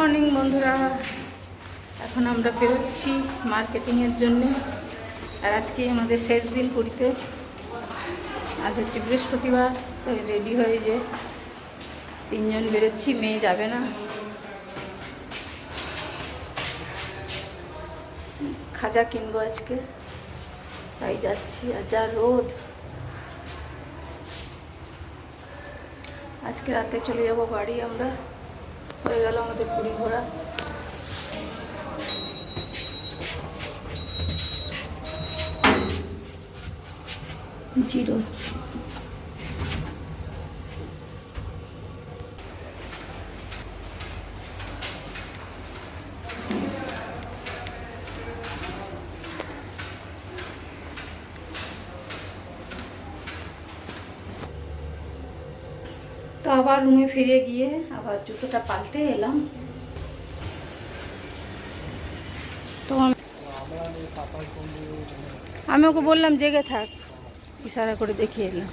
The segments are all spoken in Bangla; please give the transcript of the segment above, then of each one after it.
মর্নিং বন্ধুরা। এখন আমরা বেরোচ্ছি মার্কেটিংয়ের জন্য। আর আজকে আমাদের শেষ দিন পুরীতে। আজ হচ্ছে বৃহস্পতিবার তো রেডি হয়ে যে তিনজন বেরোচ্ছি, মেয়ে যাবে না। খাজা কিনবো আজকে। তাই যাচ্ছি, আর যা রোদ। আজকে রাতে চলে যাব বাড়ি আমরা। হয়ে গেল আমাদের পুরী ঘোরা। জিরো। আবার রুমে ফিরে গিয়ে আবার জুতোটা পাল্টে এলাম। তো আমি- ওকে বললাম, জেগে থাক। ইশারা করে দেখিয়ে এলাম।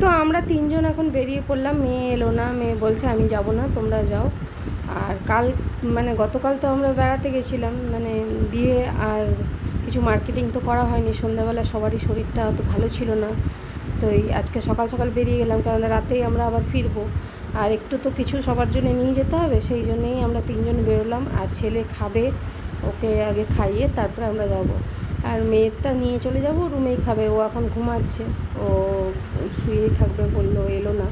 তো আমরা তিনজন এখন বেরিয়ে পড়লাম। মেয়ে এলো না। মেয়ে বলছে, আমি যাব না, তোমরা যাও। আর কাল মানে গতকাল তো আমরা বেড়াতে গেছিলাম। মানে দিয়ে আর কিছু মার্কেটিং তো করা হয়নি। সন্ধ্যাবেলা সবারই শরীরটা অত ভালো ছিল না। তো এই আজকে সকাল সকাল বেরিয়ে গেলাম কারণ রাতেই আমরা আবার ফিরবো। আর একটু তো কিছু সবার জন্য নিয়ে যেতে হবে, সেই জন্যেই আমরা তিনজন বেরোলাম। আর ছেলে খাবে, ওকে আগে খাইয়ে তারপরে আমরা যাব। আর মেয়েরটা নিয়ে চলে যাব, রুমেই খাবে, ও এখন ঘুমাচ্ছে। ও শুয়েই থাকবে বলল, এলো না।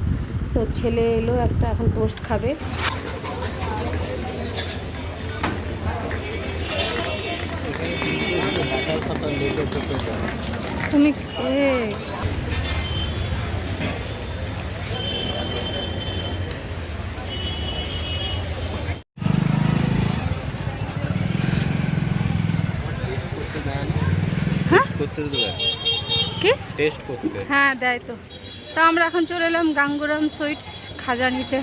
তো ছেলে এলো, একটা এখন টোস্ট খাবে। তুমি এ হ্যাঁ করতে দেবে কি টেস্ট করতে? হ্যাঁ দেয় তো। তো আমরা এখন চলে এলাম গাঙ্গুরাম সুইটস খাজা নিতে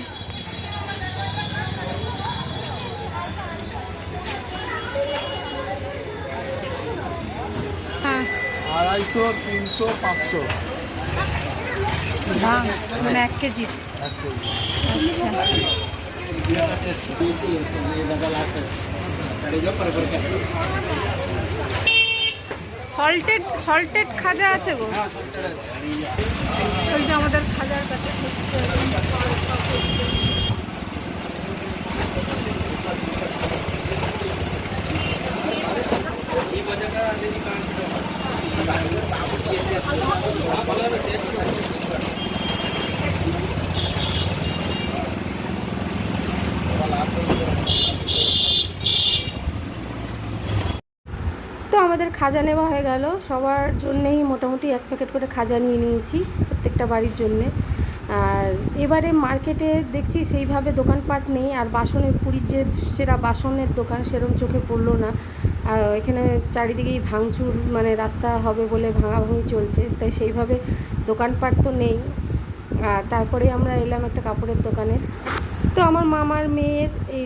হ্যাঁ। আড়াইশো তিনশো পাঁচশো। মানে এক কেজি। আচ্ছা। সল্টেড সল্টেড খাজা আছে গো। ওই যে আমাদের খাজার কাছে। আমাদের খাজা নেওয়া হয়ে গেল। সবার জন্যেই মোটামুটি এক প্যাকেট করে খাজা নিয়ে নিয়েছি প্রত্যেকটা বাড়ির জন্যে। আর এবারে মার্কেটে দেখছি সেইভাবে দোকানপাট নেই, আর বাসনের, পুরীর যে সেরা বাসনের দোকান সেরম চোখে পড়ল না। আর এখানে চারিদিকেই ভাঙচুর মানে রাস্তা হবে বলে ভাঙাভাঙি চলছে, তাই সেইভাবে দোকানপাট তো নেই। আর তারপরে আমরা এলাম একটা কাপড়ের দোকানে। তো আমার মামার মেয়ের এই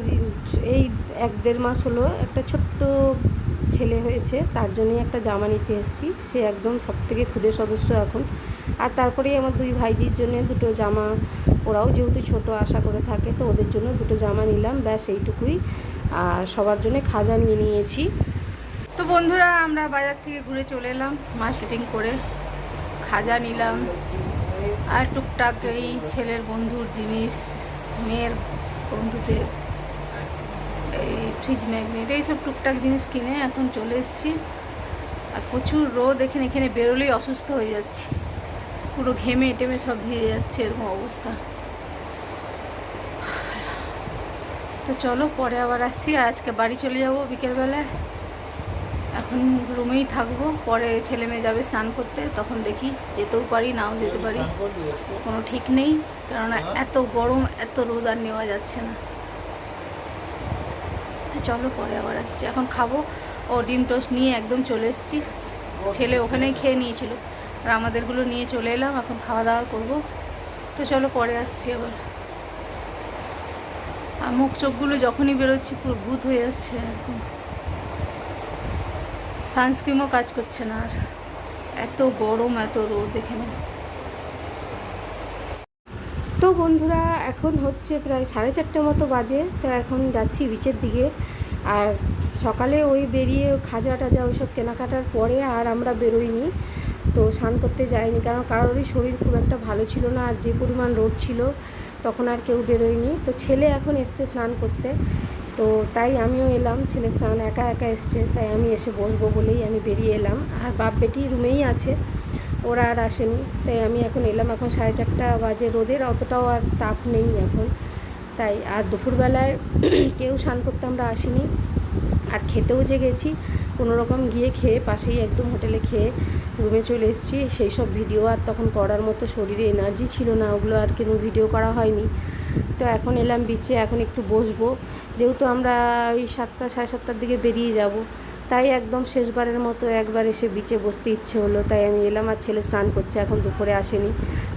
এই এক দেড় মাস হলো একটা ছোট্ট ছেলে হয়েছে, তার জন্যই একটা জামা নিতে এসেছি। সে একদম সব থেকে ক্ষুদে সদস্য এখন। আর তারপরেই আমার দুই ভাইজির জন্য দুটো জামা, ওরাও যেহেতু ছোট আশা করে থাকে, তো ওদের জন্য দুটো জামা নিলাম। ব্যাস, এইটুকুই। আর সবার জন্য খাজা নিয়ে নিয়েছি। তো বন্ধুরা, আমরা বাজার থেকে ঘুরে চলে এলাম মার্কেটিং করে খাজা নিলাম। আর টুকটাক এই ছেলের বন্ধুর জিনিস, মেয়ের বন্ধুদের ফ্রিজ ম্যাগনেট এইসব টুকটাক জিনিস কিনে এখন চলে এসেছি। আর প্রচুর রোদ এখানে এখানে বেরোলেই অসুস্থ হয়ে যাচ্ছি। পুরো ঘেমে টেমে সব ভিজে যাচ্ছে এরকম অবস্থা। তো চলো পরে আবার আসছি। আর আজকে বাড়ি চলে যাব বিকেলবেলায়। এখন রুমেই থাকব। পরে ছেলে মেয়ে যাবে স্নান করতে। তখন দেখি যেতেও পারি নাও যেতে পারি। কোনো ঠিক নেই। কেননা এত গরম এত রোদ আর নেওয়া যাচ্ছে না। চলো পরে আবার আসছি। এখন খাব। ও ডিম টোস্ট নিয়ে একদম চলে এসেছি। ছেলে ওখানেই খেয়ে নিয়েছিল। আর আমাদেরগুলো নিয়ে চলে এলাম। এখন খাওয়া দাওয়া করব। তো চলো পরে আসছি আবার। আর মুখ চোখগুলো যখনই বেরোচ্ছি পুরো ভূত হয়ে যাচ্ছে এরকম সানস্ক্রিনও কাজ করছে না আর। এত গরম, এত রোদ এখানে। তো বন্ধুরা, এখন হচ্ছে প্রায় সাড়ে চারটে মতো বাজে। তো এখন যাচ্ছি বিচের দিকে। আর সকালে ওই বেরিয়ে খাজা টাজা ওইসব কেনাকাটার পরে আর আমরা বেরোইনি। তো স্নান করতে যাইনি, কারণ কারোরই শরীর খুব একটা ভালো ছিল না, আর যে পরিমাণ রোদ ছিল তখন আর কেউ বেরোয়নি। তো ছেলে এখন এসছে স্নান করতে, তো তাই আমিও এলাম, ছেলে স্নান একা একা এসছে, তাই আমি এসে বসবো বলেই আমি বেরিয়ে এলাম। আর বাপ বেটি রুমেই আছে, ওরা আর আসেনি, তাই আমি এখন এলাম। এখন সাড়ে চারটা বাজে, রোদের অতটাও আর তাপ নেই এখন। তাই আর দুপুরবেলায় কেউ স্নান করতে আমরা আসিনি। আর খেতেও যে গেছি কোনো রকম গিয়ে খেয়ে পাশেই একদম হোটেলে খেয়ে রুমে চলে এসেছি। সেই সব ভিডিও আর তখন করার মতো শরীরে এনার্জি ছিল না, ওগুলো আর কোনো ভিডিও করা হয়নি। তো এখন এলাম বিচে এখন একটু বসবো। যেহেতু আমরা ওই সাতটা, সাড়ে সাতটার দিকে বেরিয়ে যাব, তাই একদম শেষবারের মতো একবার এসে বিচে বসতে ইচ্ছে হলো। তাই আমি এলাম আর ছেলে স্নান করছে, এখন দুপুরে আসেনি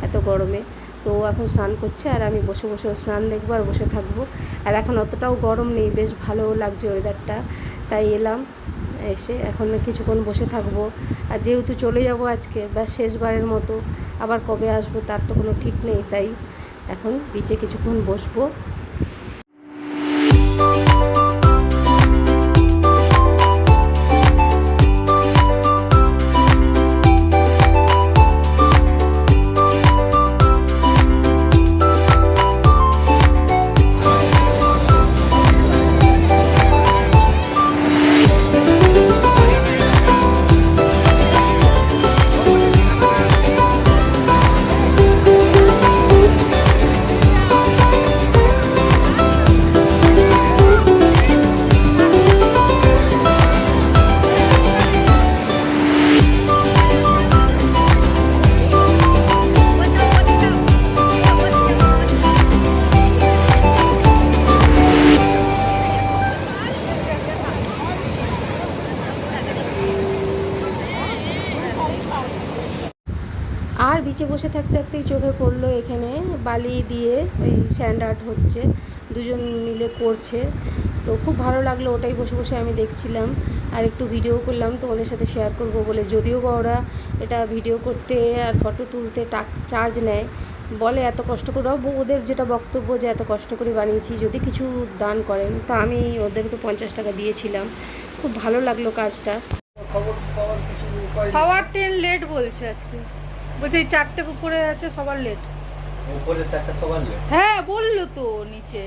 এত গরমে। তো এখন স্নান করছে আর আমি বসে বসে স্নান দেখব আর বসে থাকব। আর এখন অতটাও গরম নেই, বেশ ভালো লাগছে ওয়েদারটা তাই এলাম, এসে এখন কিছুক্ষণ বসে থাকব। আর যেহেতু চলে যাব আজকে বা শেষবারের মতো। আবার কবে আসব তার তো কোনো ঠিক নেই, তাই এখন বিচে কিছুক্ষণ বসবো। বালি দিয়ে ওই স্যান্ড আর্ট হচ্ছে দুজন মিলে করছে। তো খুব ভালো লাগল ওটাই বসে বসে আমি দেখছিলাম। আর একটু ভিডিও করলাম তো ওদের সাথে শেয়ার করব বলে। যদিও বা ওরা এটা ভিডিও করতে আর ফটো তুলতে টাক চার্জ নেয় বলে এত কষ্ট করে। ওদের যেটা বক্তব্য যে এত কষ্ট করে বানিয়েছি যদি কিছু দান করেন তো আমি ওদেরকে পঞ্চাশ টাকা দিয়েছিলাম। খুব ভালো লাগল কাজটা। সবার ট্রেন লেট বলছে আজকে। বলছে এই চারটে করে আছে সবার লেট উপরে চারটা সবার হ্যাঁ বলল তো নিচে।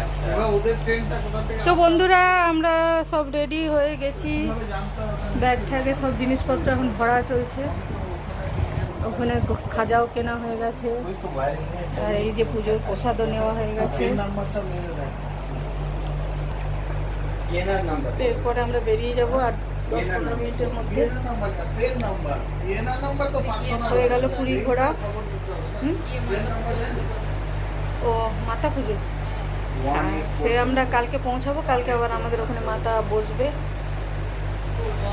আচ্ছা। এবার ওদের ট্রেনটা কোথা থেকে তো বন্ধুরা আমরা সব রেডি হয়ে গেছি। ব্যাগ ঠ্যাগে সব জিনিসপত্র এখন ভরা চলছে। ওখানে খাজাও কেনা হয়ে গেছে। আর এই যে পুজোর প্রসাদও নেওয়া হয়ে গেছে। নাম্বার। তো এরপরে আমরা বেরিয়ে যাব আর হয়ে গেল পুরী ঘোড়া। জানিস ও মাতা পুজো। হ্যাঁ, সে আমরা কালকে পৌঁছাবো কালকে আবার আমাদের ওখানে মাতা বসবে।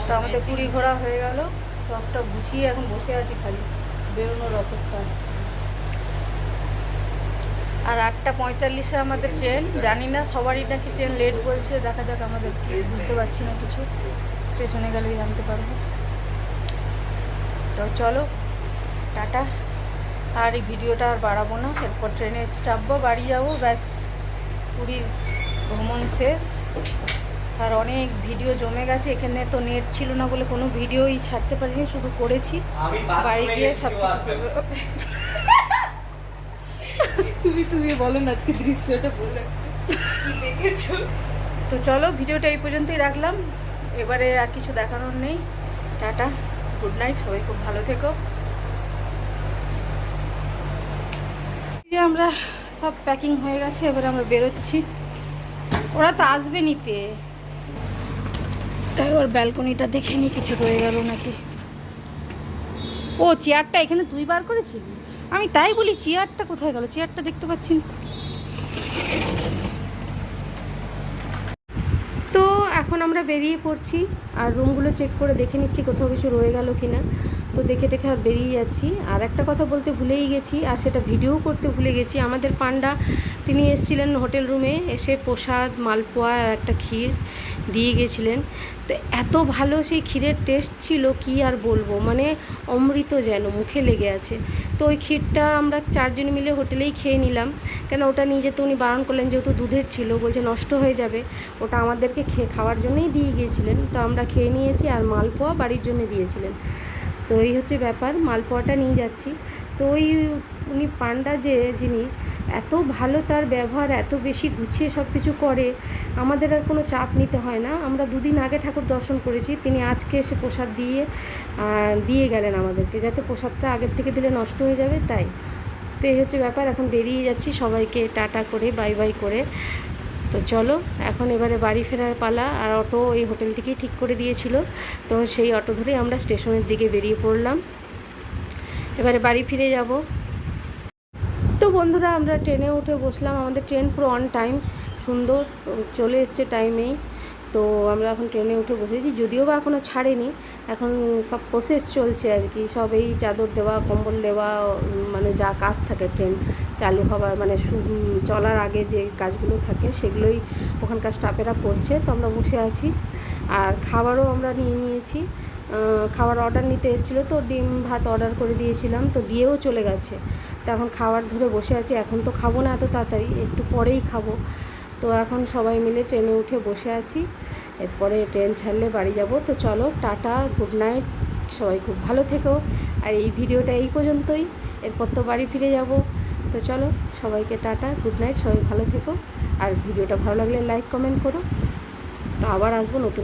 তো আমাদের পুরী ঘোরা হয়ে গেল। সবটা গুছিয়ে এখন বসে আছি খালি বেরোনোর অপেক্ষা। আর আটটা পঁয়তাল্লিশে আমাদের ট্রেন। জানি না সবারই নাকি ট্রেন লেট বলছে দেখা যাক আমাদের বুঝতে পারছি না কিছু। স্টেশনে গেলেই জানতে পারব। তো চলো টাটা। আর এই ভিডিওটা আর বাড়াবো না এরপর ট্রেনে চাপবো বাড়ি যাব ব্যাস পুরীর ভ্রমণ শেষ। আর অনেক ভিডিও জমে গেছে এখানে তো নেট ছিল না বলে কোনো ভিডিওই ছাড়তে পারিনি শুধু করেছি। বাড়ি গিয়ে সব তুমি তুমি বলো না আজকে দৃশ্যটা বলে। তো চলো ভিডিওটা এই পর্যন্তই রাখলাম। এবারে আর কিছু দেখানোর নেই। টাটা, গুড নাইট, সবাই খুব ভালো থেকো। যে আমরা সব প্যাকিং হয়ে গেছে, এবারে আমরা বেরোচ্ছি। ওরা তো আসবে নিতে। তাই ওর ব্যালকনিটা দেখে নি, কিছু রয়ে গেল নাকি। ও চেয়ারটা এখানে তুই বার করেছিলি? আমি তাই বলি চেয়ারটা কোথায় গেল? চেয়ারটা দেখতে পাচ্ছি না তো এখন আমরা বেরিয়ে পড়ছি আর রুমগুলো চেক করে দেখে নিচ্ছি কোথাও কিছু রয়ে গেল কি না তো দেখে টেখে আর বেরিয়ে যাচ্ছি। আর একটা কথা বলতে ভুলেই গেছি, আর সেটা ভিডিও করতে ভুলে গেছি। আমাদের পান্ডা, তিনি এসেছিলেন হোটেল রুমে, এসে প্রসাদ, মালপোয়া আর একটা ক্ষীর দিয়ে গেছিলেন। তো এত ভালো সেই ক্ষীরের টেস্ট ছিল, কি আর বলব? মানে অমৃত যেন মুখে লেগে আছে। তো ওই ক্ষীরটা আমরা চারজন মিলে হোটেলেই খেয়ে নিলাম। কেন ওটা নিয়ে যেতে উনি বারণ করলেন, যেহেতু দুধের ছিল, বলছে নষ্ট হয়ে যাবে। ওটা আমাদেরকে খেয়ে খাওয়ার জন্যই দিয়ে গিয়েছিলেন। তো আমরা খেয়ে নিয়েছি আর মালপোয়া বাড়ির জন্য দিয়েছিলেন। তো এই হচ্ছে ব্যাপার, মালপোয়াটা নিয়ে যাচ্ছি। তো ওই উনি পান্ডা যে, যিনি এত ভালো তার ব্যবহার, এত বেশি গুছিয়ে সব কিছু করে, আমাদের আর কোনো চাপ নিতে হয় না। আমরা দুদিন আগে ঠাকুর দর্শন করেছি, তিনি আজকে এসে প্রসাদ দিয়ে দিয়ে গেলেন আমাদেরকে, যাতে প্রসাদটা আগের থেকে দিলে নষ্ট হয়ে যাবে, তাই। তো এই হচ্ছে ব্যাপার, এখন বেরিয়ে যাচ্ছি সবাইকে, টাটা করে, বাই বাই করে। তো চলো, এখন এবারে বাড়ি ফেরার পালা আর অটো এই হোটেল থেকেই ঠিক করে দিয়েছিল। তো সেই অটো ধরে আমরা স্টেশনের দিকে বেরিয়ে পড়লাম। এবারে বাড়ি ফিরে যাব। তো বন্ধুরা, আমরা ট্রেনে উঠে বসলাম। আমাদের ট্রেন পুরো অন টাইম সুন্দর, চলে এসছে টাইমেই তো আমরা এখন ট্রেনে উঠে বসেছি। যদিও বা এখনও ছাড়েনি, এখন সব প্রসেস চলছে আর কি। সব এই চাদর দেওয়া, কম্বল দেওয়া মানে যা কাজ থাকে ট্রেন। চালু হওয়ার মানে চলার আগে যে কাজগুলো থাকে সেগুলোই ওখানকার স্টাফেরা করছে। তো আমরা বসে আছি। আর খাবারও আমরা নিয়ে নিয়েছি। খাবার অর্ডার নিতে এসেছিল তো, ডিম ভাত অর্ডার করে দিয়েছিলাম তো দিয়েও চলে গেছে। তো এখন খাবার ধরে বসে আছি। এখন তো খাব না এত তাড়াতাড়ি, একটু পরেই খাব। তো এখন সবাই মিলে ট্রেনে উঠে বসে আছি। এরপরে ট্রেন ছাড়লে বাড়ি যাব। তো চলো, টাটা গুড নাইট সবাই খুব ভালো থেকো। আর এই ভিডিওটা এই পর্যন্তই। এরপর তো বাড়ি ফিরে যাব। তো চলো, সবাইকে টাটা গুড নাইট সবাই ভালো থেকো। আর ভিডিওটা ভালো লাগলে লাইক কমেন্ট করো। তো আবার আসব নতুন